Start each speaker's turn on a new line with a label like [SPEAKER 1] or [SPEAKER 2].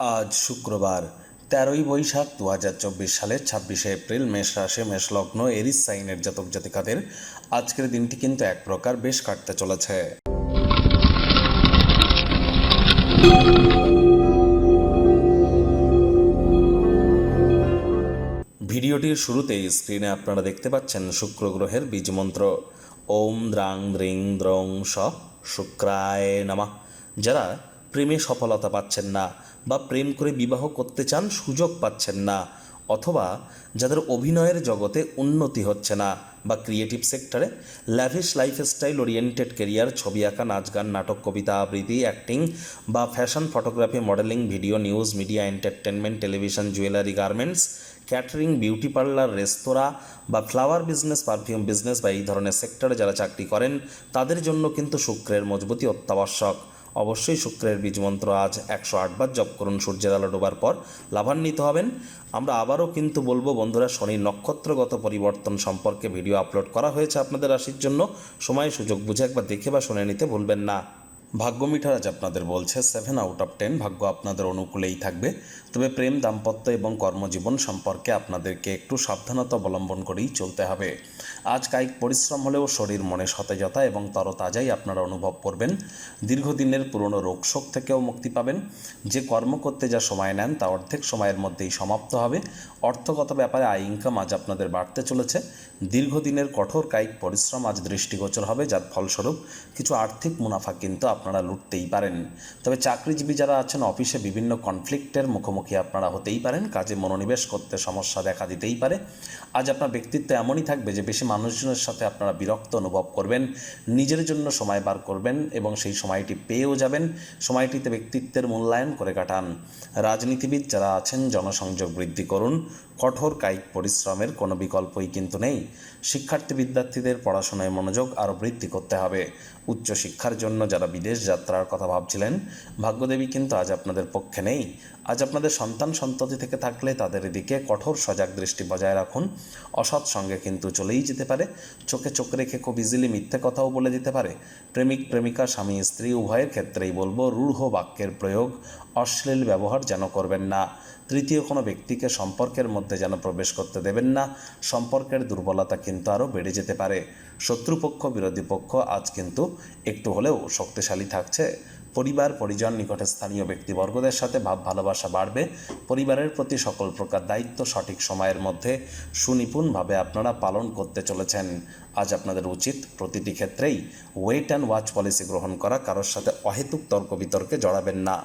[SPEAKER 1] আজ শুক্রবার, তেরোই বৈশাখ দু হাজার চব্বিশ সালের ছাব্বিশে এপ্রিল, মেষ রাশি, মেষ লগ্ন, এরিস সাইনের জাতক জাতিকাদের আজকের দিনটি কিন্তু এক প্রকার বেশ কাটতে চলেছে। ভিডিওটির শুরুতেই স্ক্রিনে আপনারা দেখতে পাচ্ছেন শুক্র গ্রহের বীজ মন্ত্র ওম দ্রাং দ্রিং দ্রং স শুক্রায় নামা। যারা প্রেমে সফলতা পাচ্ছেন না বা প্রেম করে বিবাহ করতে চান সুযোগ পাচ্ছেন না, অথবা যাদের অভিনয়ের জগতে উন্নতি হচ্ছে না বা ক্রিয়েটিভ সেক্টরে ল্যাভিশ লাইফস্টাইল ওরিয়েন্টেড কেরিয়ার ছবি আঁকা, নাচ গান, নাটক, কবিতা, আবৃত্তি অ্যাক্টিং বা fashion photography modelling video news media entertainment television jewellery garments catering beauty parlour রেস্তোরাঁ বা ফ্লাওয়ার বিজনেস পারফিউম বিজনেস বা এই ধরনের সেক্টরে যারা চাকরি করেন, তাদের জন্য কিন্তু শুক্রের মজবুতি অত্যাবশ্যক। অবশ্যই শুক্রের বীজ মন্ত্র আজ একশো আটবার জপ করুন, সূর্যের আলো ডোবার পর লাভান্বিত হবেন। আমরা আবারও কিন্তু বলব, বন্ধুরা শনির নক্ষত্রগত পরিবর্তন সম্পর্কে ভিডিও আপলোড করা হয়েছে আপনাদের রাশির জন্য। সময়, সুযোগ বুঝে একবার দেখে বা শুনে নিতে ভুলবেন না। ভাগ্য মিটার আজ আপনাদের বলছে সেভেন আউট অফ টেন ভাগ্য আপনাদের অনুকূলেই থাকবে। তবে প্রেম, দাম্পত্য এবং কর্মজীবন সম্পর্কে আপনাদেরকে একটু সাবধানতা অবলম্বন করেই চলতে হবে। আজ কায়িক পরিশ্রম হলেও শরীর মনে সতেজতা এবং তরতাজাই আপনারা অনুভব করবেন। দীর্ঘদিনের পুরনো রোগশোক থেকেও মুক্তি পাবেন। যে কর্ম করতে যা সময় নেন, তা অর্ধেক সময়ের মধ্যেই সমাপ্ত হবে। অর্থগত ব্যাপারে আয় ইনকাম আজ আপনাদের বাড়তে চলেছে। দীর্ঘদিনের কঠোর কায়িক পরিশ্রম আজ দৃষ্টিগোচর হবে, যার ফলস্বরূপ কিছু আর্থিক মুনাফা কিন্তু আপনারা লুটতেই পারেন। তবে চাকরিজীবী যারা আছেন, অফিসে বিভিন্ন কনফ্লিক্টের মুখোমুখি আপনারা হতেই পারেন। কাজে মনোনিবেশ করতে সমস্যা দেখা দিতেই পারে। আজ আপনার ব্যক্তিত্ব এমনই থাকবে যে, বেশি মানুষজনের সাথে আপনারা বিরক্ত অনুভব করবেন, নিজের জন্য সময় বার করবেন এবং সেই সময়টি পেয়েও যাবেন। সময়টিতে ব্যক্তিত্বের মূল্যায়ন করে কাটান। রাজনীতিবিদ যারা আছেন, জনসংযোগ বৃদ্ধি করুন। কঠোর কায়িক পরিশ্রমের কোনো বিকল্পই কিন্তু নেই। শিক্ষার্থী বিদ্যার্থীদের পড়াশোনায় মনোযোগ আরও বৃদ্ধি করতে হবে। উচ্চশিক্ষার জন্য যারা বিদেশ যাত্রার কথা ভাবছিলেন। ভাগ্যদেবী কিন্তু আজ আপনাদের পক্ষে নেই। আজ আপনাদের সন্তান সন্ততি থেকে থাকলে তাদের দিকে কঠোর সজাগ দৃষ্টি বজায় রাখুন। অসৎ সঙ্গে কিন্তু চলেই যেতে পারে। চোখে চোখ রেখে খুব ইজিলি মিথ্যে কথাও বলে দিতে পারে। প্রেমিক, প্রেমিকা, স্বামী, স্ত্রী, উভয়ের ক্ষেত্রেই বলব রূঢ় বাক্যের প্রয়োগ। অশ্লীল ব্যবহার যেন করবেন না। তৃতীয় কোনো ব্যক্তিকে সম্পর্কের মধ্যে যেন প্রবেশ করতে দেবেন না। সম্পর্কের দুর্বলতা কিন্তু আরও বেড়ে যেতে পারে। শত্রুপক্ষ, বিরোধী পক্ষ আজ কিন্তু একটু হলেও শক্তিশালী থাকছে। পরিবার, পরিজন, নিকটে স্থানীয় ব্যক্তিবর্গদের সাথে ভাব ভালোবাসা বাড়বে। পরিবারের প্রতি সকল প্রকার দায়িত্ব সঠিক সময়ের মধ্যে সুনিপুণভাবে আপনারা পালন করতে চলেছেন। আজ আপনাদের উচিত প্রতিটি ক্ষেত্রেই ওয়েট অ্যান্ড ওয়াচ পলিসি গ্রহণ করা। কারোর সাথে অহেতুক তর্ক বিতর্কে জড়াবেন না।